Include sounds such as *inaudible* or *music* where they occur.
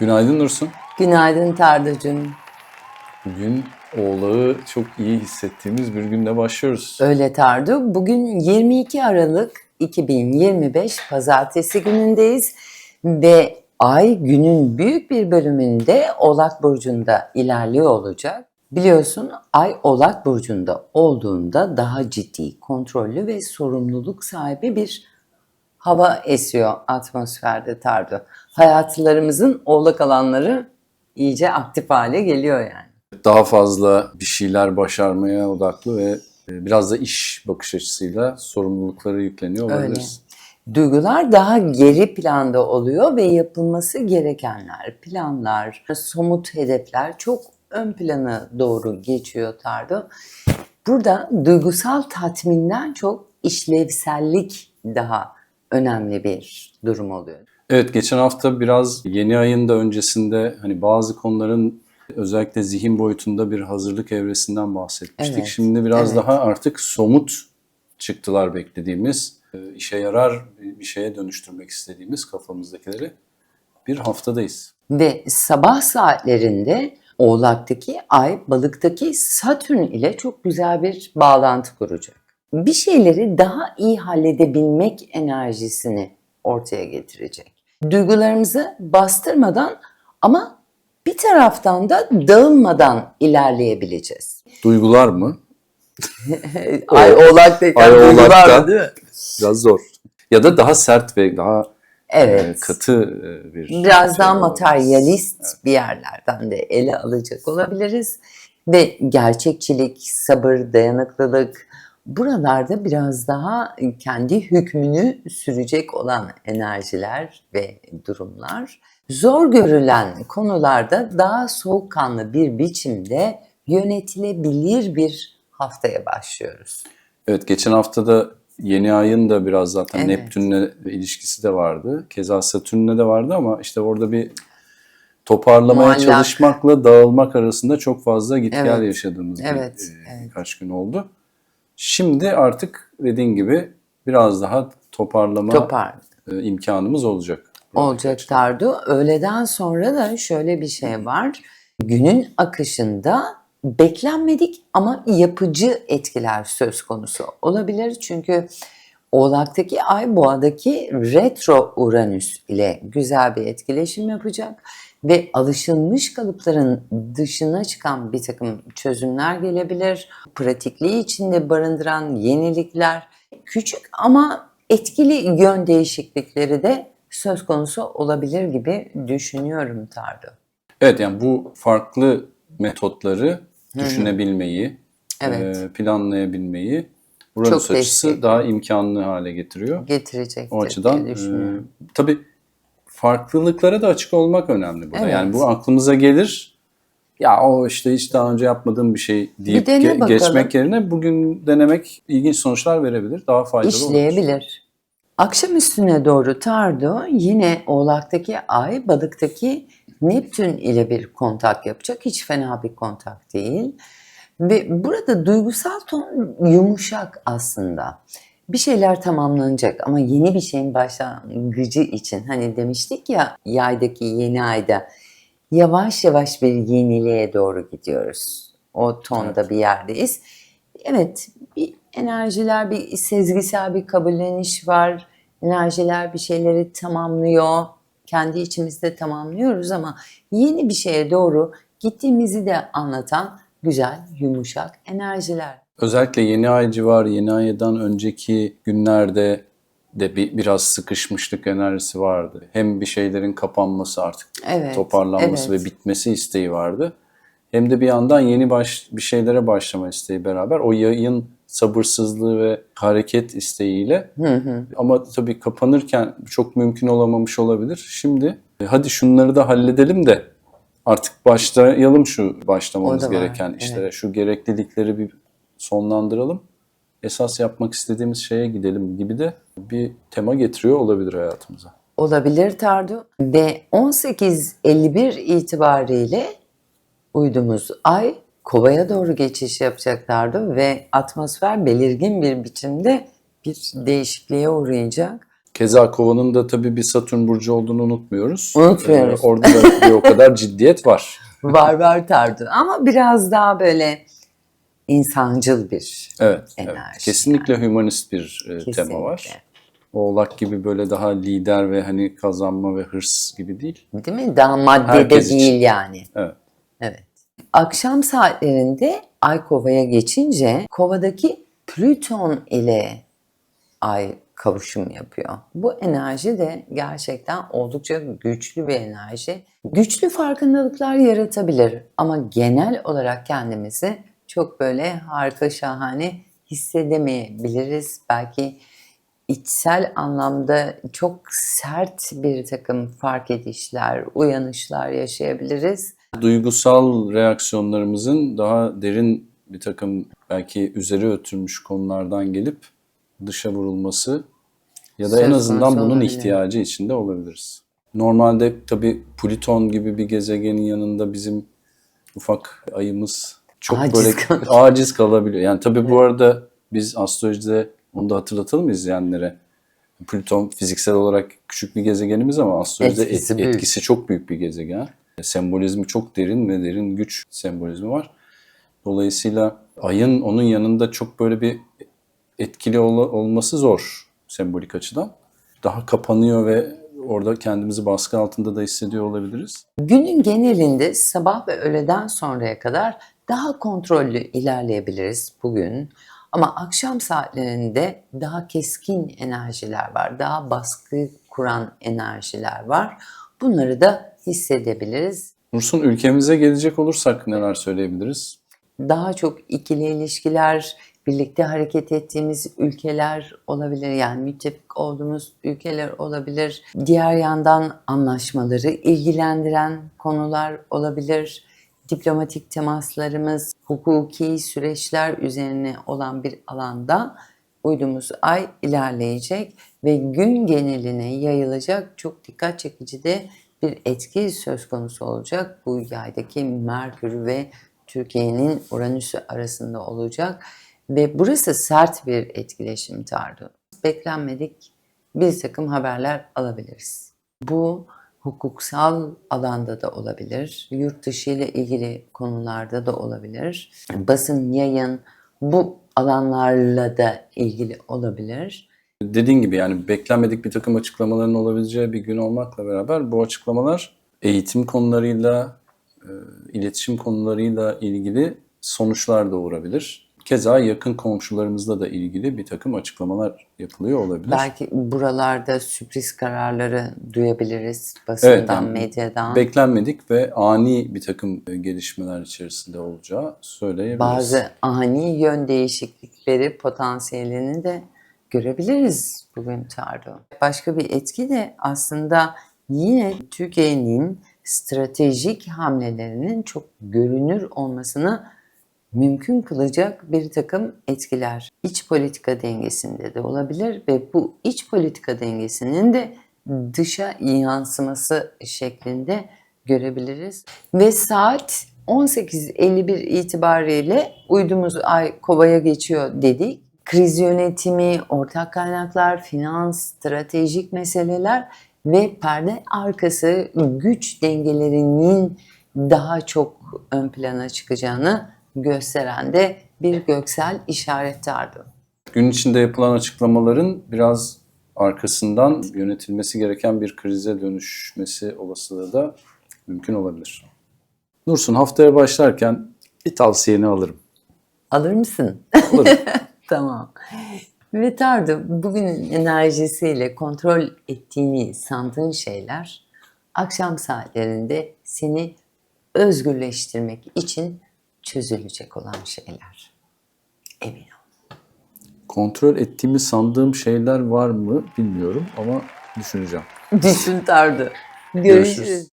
Günaydın Dursun. Günaydın Tarducuğum. Bugün Oğlak'ı çok iyi hissettiğimiz bir günle başlıyoruz. Öyle Tardu. Bugün 22 Aralık 2025 Pazartesi günündeyiz ve Ay günün büyük bir bölümünde Oğlak Burcu'nda ilerliyor olacak. Biliyorsun Ay Oğlak Burcu'nda olduğunda daha ciddi, kontrollü ve sorumluluk sahibi bir hava esiyor atmosferde Tardu. Hayatlarımızın Oğlak alanları iyice aktif hale geliyor yani. Daha fazla bir şeyler başarmaya odaklı ve e, biraz da iş bakış açısıyla sorumlulukları yükleniyor Öyle. olabiliriz. Duygular daha geri planda oluyor ve yapılması gerekenler, planlar, somut hedefler çok ön plana doğru geçiyor Tardo. Burada duygusal tatminden çok işlevsellik daha önemli bir durum oluyor. Evet geçen hafta biraz yeni ayın da öncesinde hani bazı konuların özellikle zihin boyutunda bir hazırlık evresinden bahsetmiştik. Evet, Şimdi biraz evet. daha artık somut çıktılar beklediğimiz, e, işe yarar bir şeye dönüştürmek istediğimiz kafamızdakileri bir haftadayız. Ve sabah saatlerinde Oğlak'taki Ay, Balık'taki Satürn ile çok güzel bir bağlantı kuracak. Bir şeyleri daha iyi halledebilmek enerjisini ortaya getirecek. Duygularımızı bastırmadan ama bir taraftan da dağılmadan ilerleyebileceğiz. Duygular mı? *laughs* Ay Oğlak'taki Ay duygular mı, değil mi? Biraz zor. Ya da daha sert ve daha Evet. e, katı e, bir Biraz şey daha olabilir. materyalist bir yerlerden de ele alacak olabiliriz. Ve gerçekçilik, sabır, dayanıklılık buralarda biraz daha kendi hükmünü sürecek olan enerjiler ve durumlar. Zor görülen konularda daha soğukkanlı bir biçimde yönetilebilir bir haftaya başlıyoruz. Evet geçen hafta da yeni ayın da biraz zaten Evet. Neptün'le ilişkisi de vardı. Keza Satürn'le de vardı ama işte orada bir toparlamaya Muallak. çalışmakla dağılmak arasında çok fazla git gel Evet. yaşadığımız bir, Evet, e, evet. birkaç gün oldu. Şimdi artık dediğin gibi biraz daha toparlama Topar. e, imkanımız olacak. olacak Tardu. Öğleden sonra da şöyle bir şey var. Günün akışında beklenmedik ama yapıcı etkiler söz konusu olabilir. Çünkü Oğlak'taki Ay Boğa'daki retro Uranüs ile güzel bir etkileşim yapacak ve alışılmış kalıpların dışına çıkan bir takım çözümler gelebilir. Pratikliği içinde barındıran yenilikler, küçük ama etkili yön değişiklikleri de söz konusu olabilir gibi düşünüyorum Tardu. Evet yani bu farklı metotları düşünebilmeyi, Evet. e, planlayabilmeyi Uranüs Çok açısı destek. daha imkanlı hale getiriyor. Getirecektir O açıdan e, tabii farklılıklara da açık olmak önemli burada. Evet. Yani bu aklımıza gelir. Ya o işte hiç daha önce yapmadığım bir şey deyip dene ge- bakalım. geçmek yerine bugün denemek ilginç sonuçlar verebilir. Daha faydalı olur. İşleyebilir. Akşam üstüne doğru Tardo yine Oğlak'taki Ay, Balık'taki Neptün ile bir kontak yapacak. Hiç fena bir kontak değil. Ve burada duygusal ton yumuşak aslında. Bir şeyler tamamlanacak ama yeni bir şeyin başlangıcı için hani demiştik ya yaydaki yeni ayda yavaş yavaş bir yeniliğe doğru gidiyoruz. O tonda bir yerdeyiz. Evet, bir enerjiler, bir sezgisel bir kabulleniş var. Enerjiler bir şeyleri tamamlıyor. Kendi içimizde tamamlıyoruz ama yeni bir şeye doğru gittiğimizi de anlatan güzel, yumuşak enerjiler. Özellikle yeni ay civarı, yeni aydan önceki günlerde de bir, biraz sıkışmışlık enerjisi vardı. Hem bir şeylerin kapanması artık Evet, toparlanması evet. ve bitmesi isteği vardı. Hem de bir yandan yeni baş, bir şeylere başlama isteği beraber o yayın sabırsızlığı ve hareket isteğiyle Hı hı. ama tabii kapanırken çok mümkün olamamış olabilir. Şimdi e, hadi şunları da halledelim de artık başlayalım şu başlamamız gereken işlere. Şu gereklilikleri bir sonlandıralım. Esas yapmak istediğimiz şeye gidelim gibi de bir tema getiriyor olabilir hayatımıza. Olabilir Tardu. Ve 18.51 itibariyle uydumuz ay kovaya doğru geçiş yapacaklardı ve atmosfer belirgin bir biçimde bir değişikliğe uğrayacak. Keza kovanın da tabii bir Satürn burcu olduğunu unutmuyoruz. Unutmuyoruz. Ee, orada da bir o kadar *laughs* ciddiyet var. Var var Tardu ama biraz daha böyle insancıl bir Evet, evet. Enerji kesinlikle hümanist bir e, kesinlikle. tema var. Oğlak gibi böyle daha lider ve hani kazanma ve hırs gibi değil. Değil mi? Daha maddede Herkes için. değil yani. Evet. Evet. Akşam saatlerinde Ay Kova'ya geçince Kova'daki Plüton ile Ay kavuşum yapıyor. Bu enerji de gerçekten oldukça güçlü bir enerji. Güçlü farkındalıklar yaratabilir ama genel olarak kendimizi çok böyle harika şahane hissedemeyebiliriz. Belki içsel anlamda çok sert bir takım fark edişler, uyanışlar yaşayabiliriz. Duygusal reaksiyonlarımızın daha derin bir takım belki üzeri ötürmüş konulardan gelip dışa vurulması ya da Söz en azından bunun olabilir. ihtiyacı içinde olabiliriz. Normalde tabii Plüton gibi bir gezegenin yanında bizim ufak ayımız çok Aciz böyle kalıyor. aciz kalabiliyor. Yani tabii bu arada biz astrolojide onu da hatırlatalım izleyenlere. Plüton fiziksel olarak küçük bir gezegenimiz ama astrolojide et- Etkisi etkisi, büyük. çok büyük bir gezegen. Sembolizmi çok derin ve derin güç sembolizmi var. Dolayısıyla ayın onun yanında çok böyle bir etkili ol- olması zor sembolik açıdan. Daha kapanıyor ve orada kendimizi baskı altında da hissediyor olabiliriz. Günün genelinde sabah ve öğleden sonraya kadar daha kontrollü ilerleyebiliriz bugün. Ama akşam saatlerinde daha keskin enerjiler var, daha baskı kuran enerjiler var. Bunları da hissedebiliriz. Nursun ülkemize gelecek olursak neler söyleyebiliriz? daha çok ikili ilişkiler, birlikte hareket ettiğimiz ülkeler olabilir. Yani müttefik olduğumuz ülkeler olabilir. Diğer yandan anlaşmaları ilgilendiren konular olabilir. Diplomatik temaslarımız, hukuki süreçler üzerine olan bir alanda uyduğumuz ay ilerleyecek ve gün geneline yayılacak çok dikkat çekici de bir etki söz konusu olacak. Bu yaydaki Merkür ve Türkiye'nin Uranüs'ü arasında olacak ve burası sert bir etkileşim tarzı. Beklenmedik bir takım haberler alabiliriz. Bu hukuksal alanda da olabilir, yurt dışı ile ilgili konularda da olabilir, basın, yayın bu alanlarla da ilgili olabilir. Dediğin gibi yani beklenmedik bir takım açıklamaların olabileceği bir gün olmakla beraber bu açıklamalar eğitim konularıyla, e, iletişim konularıyla ilgili sonuçlar doğurabilir. Keza yakın komşularımızla da ilgili bir takım açıklamalar yapılıyor olabilir. Belki buralarda sürpriz kararları duyabiliriz basından, yani medyadan. Beklenmedik ve ani bir takım e, gelişmeler içerisinde olacağı söyleyebiliriz. Bazı ani yön değişiklikleri potansiyelini de görebiliriz bugün Tardo. Başka bir etki de aslında yine Türkiye'nin stratejik hamlelerinin çok görünür olmasını mümkün kılacak bir takım etkiler. İç politika dengesinde de olabilir ve bu iç politika dengesinin de dışa yansıması şeklinde görebiliriz. Ve saat 18.51 itibariyle uyduğumuz ay kovaya geçiyor dedik. Kriz yönetimi, ortak kaynaklar, finans, stratejik meseleler ve perde arkası güç dengelerinin daha çok ön plana çıkacağını gösteren de bir göksel işaretlerdi. Gün içinde yapılan açıklamaların biraz arkasından yönetilmesi gereken bir krize dönüşmesi olasılığı da mümkün olabilir. Nursun haftaya başlarken bir tavsiyeni alırım. Alır mısın? Alırım. *laughs* tamam. Ve Tardu, bugünün enerjisiyle kontrol ettiğini sandığın şeyler akşam saatlerinde seni özgürleştirmek için çözülecek olan şeyler. Emin ol. Kontrol ettiğimi sandığım şeyler var mı bilmiyorum ama düşüneceğim. Düşün Tardu. Görüşürüz. Görüşürüz.